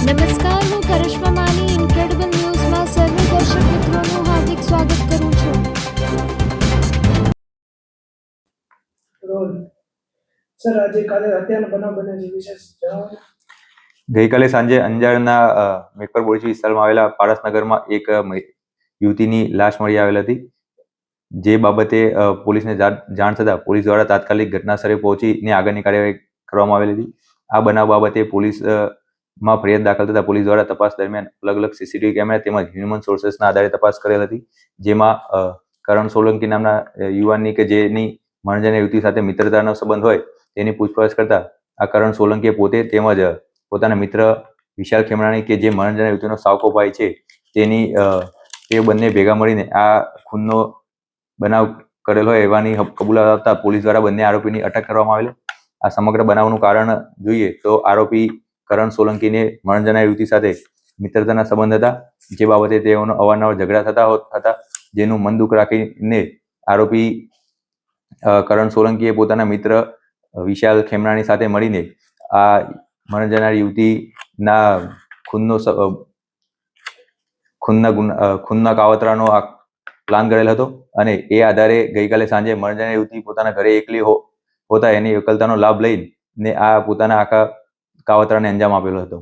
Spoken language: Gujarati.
નમસ્કાર હું કરિશ્મા માની ઇન્ક્રેડિબલ ન્યૂઝમાં સર્વ દર્શક મિત્રોનું હાર્દિક સ્વાગત કરું છું. સર આજે કાલે હત્યાનો બનાવ બને છે વિશેષ ગઈકાલે સાંજે અંજારના મેકપર બોરીચી વિસ્તારમાં આવેલા પારસનગરમાં એક યુવતીની લાશ મળી આવેલ હતી. જે બાબતે પોલીસને જાણ થતાં પોલીસ દ્વારા તાત્કાલિક ઘટનાસ્થળે પહોંચીને આગળની કાર્યવાહી કરવામાં આવેલી હતી. આ બનાવ બાબતે પોલીસ માં ફરિયાદ દાખલ થતાં પોલીસ દ્વારા તપાસ દરમિયાન અલગ અલગ સીસીટીવી કેમેરા તેમજ હ્યુમન સોર્સેસના આધારે તપાસ કરેલ હતી, જેમાં કરણ સોલંકી નામના યુવાનની કે જેની મણજન યુવતી સાથે મિત્રતાનો સંબંધ હોય તેની પૂછપરછ કરતા આ કરણ સોલંકીએ પોતે તેમજ પોતાના મિત્ર વિશાલ ખેમરાણી કે જે મરણજન યુવતીનો સાવકો ભાઈ છે તેની તે બંને ભેગા મળીને આ ખૂનનો બનાવ કરેલ હોય એવાની કબૂલાત આપતા પોલીસ દ્વારા બંને આરોપીની અટક કરવામાં આવેલી. આ સમગ્ર બનાવનું કારણ જોઈએ તો આરોપી કરણ સોલંકીને મણજના યુવતી સાથે મિત્રતાના સંબંધ હતા. જે બાબતે તેઓનો અવારનવાર ઝઘડા થતા હતા જેનું મન દુઃખ રાખીને આરોપી કરણ સોલંકીએ પોતાના મિત્ર વિશાલ ખેમણાની સાથે મળીને આ મરણ જનાર યુવતીના ખૂનનો ખૂનના ખૂનના કાવતરાનો આ પ્લાન કરેલ હતો અને એ આધારે ગઈકાલે સાંજે મરણ જનાર યુવતી પોતાના ઘરે એકલી હોતા એની એકલતાનો લાભ લઈને આ પોતાના આખા કાવતરાને અંજામ આપેલો હતો.